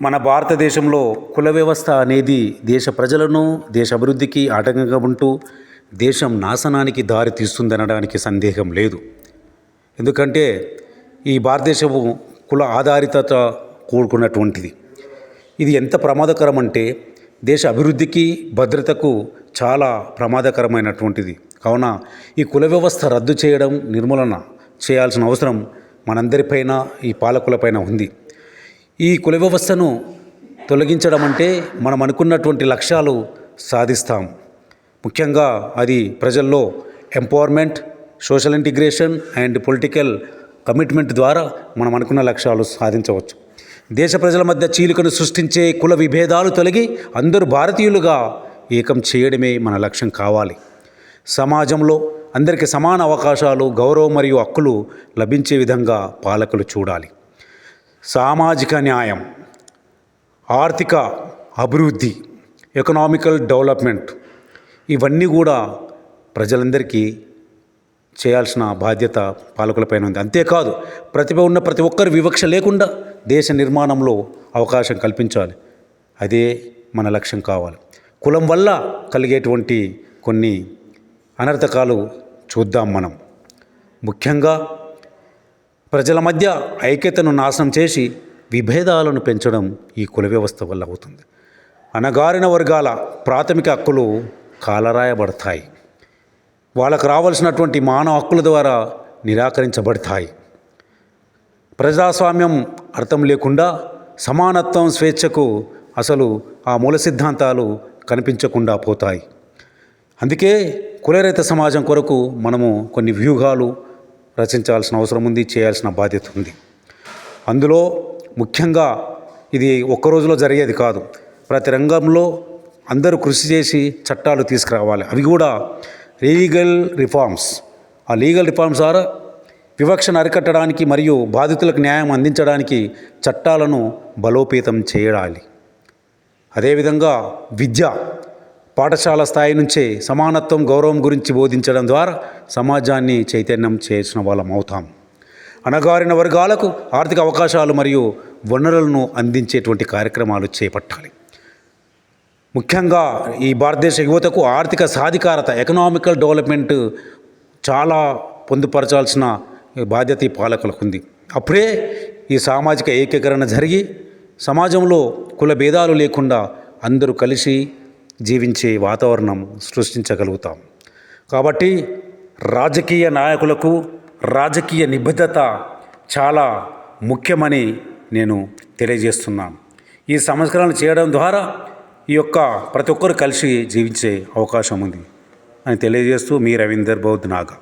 మన భారతదేశంలో కుల వ్యవస్థ అనేది దేశ ప్రజలను దేశ అభివృద్ధికి ఆటంకంగా ఉంటూ దేశం నాశనానికి దారి తీస్తుందనడానికి సందేహం లేదు. ఎందుకంటే ఈ భారతదేశము కుల ఆధారితత కూడుకున్నటువంటిది ఇది ఎంత ప్రమాదకరం అంటే దేశ అభివృద్ధికి భద్రతకు చాలా ప్రమాదకరమైనటువంటిది. కావున ఈ కుల వ్యవస్థ రద్దు చేయడం నిర్మూలన చేయాల్సిన అవసరం మనందరిపైన ఈ పాలకులపైన ఉంది. ఈ కుల వ్యవస్థను తొలగించడం అంటే మనం అనుకున్నటువంటి లక్ష్యాలు సాధిస్తాం. ముఖ్యంగా అది ప్రజల్లో empowerment social integration and political commitment ద్వారా మనం అనుకున్న లక్ష్యాలు సాధించవచ్చు. దేశ ప్రజల మధ్య చీలికను సృష్టించే కుల విభేదాలు తొలగి అందరూ భారతీయులుగా ఏకం చేయడమే మన లక్ష్యం కావాలి. సమాజంలో అందరికీ సమాన అవకాశాలు గౌరవం మరియు హక్కులు లభించే విధంగా పాలకులు చూడాలి. సామాజిక న్యాయం ఆర్థిక అభివృద్ధి ఎకనామికల్ డెవలప్మెంట్ ఇవన్నీ కూడా ప్రజలందరికీ చేయాల్సిన బాధ్యత పాలకులపైన ఉంది. అంతేకాదు ప్రతిభ ఉన్న ప్రతి ఒక్కరు వివక్ష లేకుండా దేశ నిర్మాణంలో అవకాశం కల్పించాలి. అదే మన లక్ష్యం కావాలి. కులం వల్ల కలిగేటువంటి కొన్ని అనర్థకాలు చూద్దాం మనం. ముఖ్యంగా ప్రజల మధ్య ఐక్యతను నాశనం చేసి విభేదాలను పెంచడం ఈ కుల వ్యవస్థ వల్ల అవుతుంది. అణగారిన వర్గాల ప్రాథమిక హక్కులు కాలరాయబడతాయి. వాళ్ళకు రావాల్సినటువంటి మానవ హక్కుల ద్వారా నిరాకరించబడతాయి. ప్రజాస్వామ్యం అర్థం లేకుండా సమానత్వం స్వేచ్ఛకు అసలు ఆ మూల సిద్ధాంతాలు కనిపించకుండా పోతాయి. అందుకే కులరహిత సమాజం కొరకు మనము కొన్ని వ్యూహాలు రచించాల్సిన అవసరం ఉంది చేయాల్సిన బాధ్యత ఉంది. అందులో ముఖ్యంగా ఇది ఒక్క రోజులో జరిగేది కాదు. ప్రతి రంగంలో అందరూ కృషి చేసి చట్టాలు తీసుకురావాలి. అవి కూడా లీగల్ రిఫార్మ్స్. ఆ లీగల్ రిఫార్మ్స్ ద్వారా వివక్షను అరికట్టడానికి మరియు బాధితులకు న్యాయం అందించడానికి చట్టాలను బలోపేతం చేయాలి. అదేవిధంగా విద్య పాఠశాల స్థాయి నుంచే సమానత్వం గౌరవం గురించి బోధించడం ద్వారా సమాజాన్ని చైతన్యం చేసిన వాళ్ళం అవుతాం. అణగారిన వర్గాలకు ఆర్థిక అవకాశాలు మరియు వనరులను అందించేటువంటి కార్యక్రమాలు చేపట్టాలి. ముఖ్యంగా ఈ భారతదేశ యువతకు ఆర్థిక సాధికారత ఎకనామికల్ డెవలప్మెంట్ చాలా పొందుపరచాల్సిన బాధ్యత ఈ పాలకులకు ఉంది అప్పుడే ఈ సామాజిక ఏకీకరణ జరిగి సమాజంలో కుల భేదాలు లేకుండా అందరూ కలిసి జీవించే వాతావరణం సృష్టించగలుగుతాం. కాబట్టి రాజకీయ నాయకులకు రాజకీయ నిబద్ధత చాలా ముఖ్యమని నేను తెలియజేస్తున్నాను ఈ సంస్కరణలు చేయడం ద్వారా ఈ యొక్క ప్రతి ఒక్కరు కలిసి జీవించే అవకాశం ఉంది అని తెలియజేస్తూ మీ రవీందర్ బౌద్ధ్ నాగా.